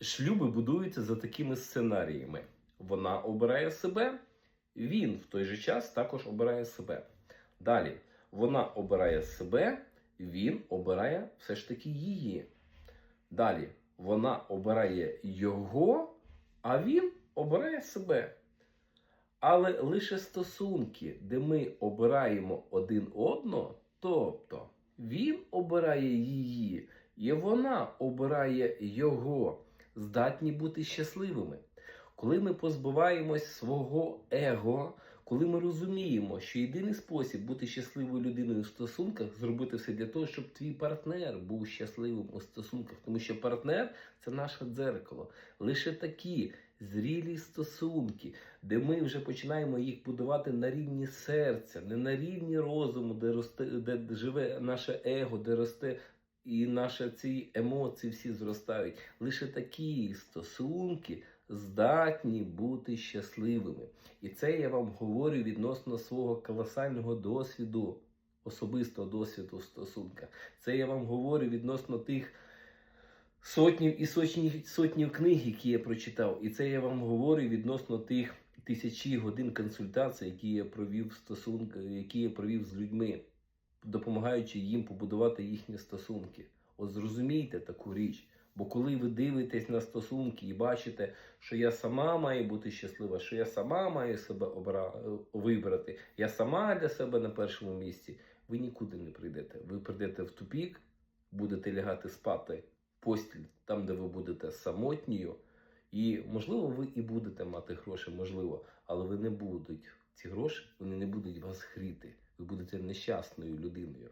шлюби будуються за такими сценаріями. Вона обирає себе, він в той же час також обирає себе. Далі, вона обирає себе, він обирає все ж таки її. Далі, вона обирає його, а він обирає себе. Але лише стосунки, де ми обираємо один одного, тобто він обирає її, і вона обирає його, здатні бути щасливими. Коли ми позбуваємось свого его, коли ми розуміємо, що єдиний спосіб бути щасливою людиною в стосунках зробити все для того, щоб твій партнер був щасливим у стосунках, тому що партнер це наше дзеркало. Лише такі зрілі стосунки, де ми вже починаємо їх будувати на рівні серця, не на рівні розуму, де росте, де живе наше его, де росте. І наші ці емоції всі зростають. Лише такі стосунки здатні бути щасливими. І це я вам говорю відносно свого колосального досвіду, особистого досвіду в стосунках. Це я вам говорю відносно тих сотнів і сотні, сотнів книг, які я прочитав. І це я вам говорю відносно тих тисячі годин консультацій, які я провів в стосунках, які я провів з людьми, допомагаючи їм побудувати їхні стосунки. От зрозумійте таку річ. Бо коли ви дивитесь на стосунки і бачите, що я сама маю бути щаслива, що я сама маю себе обра... вибрати, я сама для себе на першому місці, ви нікуди не прийдете. Ви прийдете в тупік, будете лягати спати постіль, там, де ви будете самотньою. І можливо, ви і будете мати гроші, можливо, але ви не будуть ці гроші, вони не будуть вас хріти. Будете нещасною людиною.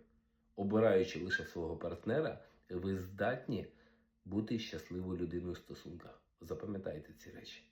Обираючи лише свого партнера, ви здатні бути щасливою людиною в стосунках. Запам'ятайте ці речі.